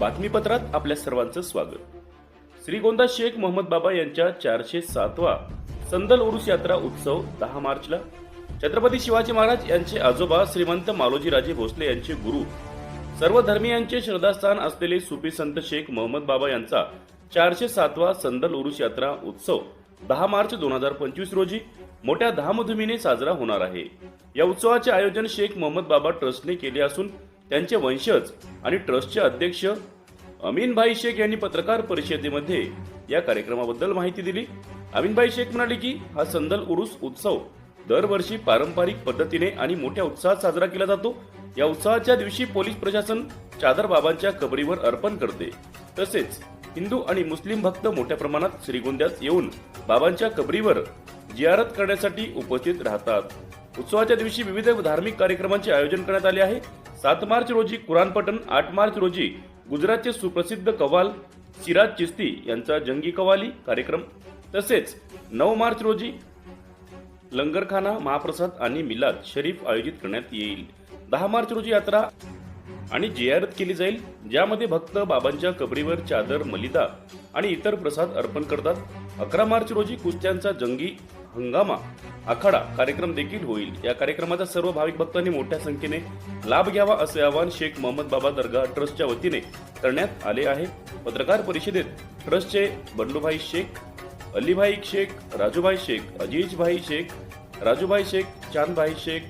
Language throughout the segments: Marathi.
बातमीपत्रात आपल्या सर्वांचं स्वागत. श्रीगोंदा शेख मोहम्मद बाबा यांच्या चारशे सातवा संदल उरुस यात्रा उत्सव दहा मार्चला. छत्रपती शिवाजी महाराज यांचे आजोबा श्रीमंत मालोजीराजे भोसले यांचे गुरु. सर्व धर्मियांचे श्रद्धास्थान असलेले सुफी संत शेख मोहम्मद बाबा यांचा चारशे सातवा संदल उरुस यात्रा उत्सव दहा मार्च दोन हजार पंचवीस रोजी मोठ्या धामधुमीने साजरा होणार आहे. या उत्सवाचे आयोजन शेख मोहम्मद बाबा ट्रस्टने केले असून त्यांचे वंशज आणि ट्रस्टचे अध्यक्ष अमीनभाई शेख यांनी पत्रकार परिषदेमध्ये या कार्यक्रमाबद्दल माहिती दिली. अमीनभाई शेख म्हणाले की हा संदल उरुस उत्सव दरवर्षी पारंपरिक पद्धतीने आणि मोठ्या उत्साहात साजरा केला जातो. या उत्सवाच्या दिवशी पोलीस प्रशासन चादर बाबांच्या कबरीवर अर्पण करते. तसेच हिंदू आणि मुस्लिम भक्त मोठ्या प्रमाणात श्रीगोंद्यात येऊन बाबांच्या कबरीवर जियारत करण्यासाठी उपस्थित राहतात. उत्सवाच्या दिवशी विविध धार्मिक कार्यक्रमांचे आयोजन करण्यात आले आहे. सात मार्च रोजी कुराण पठण आठ मार्च रोजी गुजरातचे सुप्रसिद्ध कव्वाल सिराज चिस्ती यांचा जंगी कव्वाली कार्यक्रम. तसेच नऊ मार्च रोजी लंगरखाना महाप्रसाद आणि मिलाद शरीफ आयोजित करण्यात येईल. दहा मार्च रोजी यात्रा आणि जियारत केली जाईल ज्यामध्ये भक्त बाबांच्या कबरीवर चादर मलिदा आणि इतर प्रसाद अर्पण करतात. अकरा मार्च रोजी कुस्त्यांचा जंगी हंगामा आखाडा कार्यक्रम देखील होईल. या कार्यक्रमाचा सर्व भाविक भक्तांनी मोठ्या संख्येने लाभ घ्यावा असे आवाहन शेख मोहम्मद बाबा दर्गा ट्रस्टच्या वतीने करण्यात आले आहे. पत्रकार परिषदेत ट्रस्टचे बंडूभाई शेख अलीभाई शेख राजूभाई शेख अजीजभाई शेख राजूभाई शेख चांदभाई शेख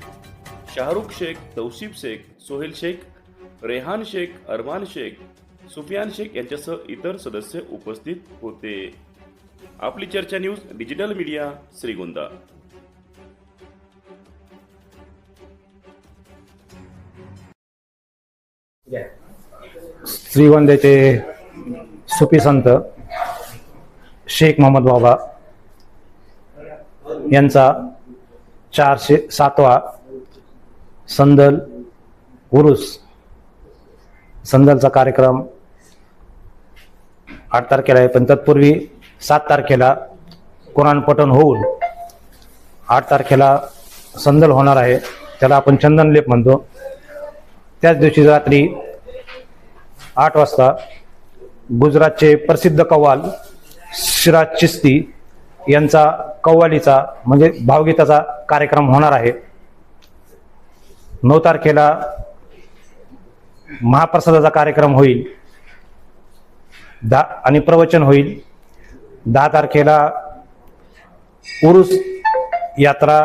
शाहरुख शेख तौसिफ शेख सोहेल शेख रेहान शेख अरमान शेख सुफियान शेख यांच्यासह इतर सदस्य उपस्थित होते. आपली चर्चा न्यूज डिजिटल मीडिया श्रीगोंदा. श्रीगोंद्याचे सुफी संत शेख मोहम्मद बाबा यांचा चारशे सातवा संदल उरुस संदलचा कार्यक्रम आठ तारखेला आहे. पण तत्पूर्वी सात तारखेला कुराण पठण होऊन आठ तारखेला संदल होणार आहे. त्याला आपण चंदनलेप म्हणतो. त्याच दिवशी रात्री आठ वाजता गुजरातचे प्रसिद्ध कव्वाल सिराज चिस्ती यांचा कव्वालीचा म्हणजे भावगीताचा कार्यक्रम होणार आहे. नऊ तारखेला महाप्रसादाचा कार्यक्रम होईल. दा आणि प्रवचन होईल. दहा तारखेला उरुस यात्रा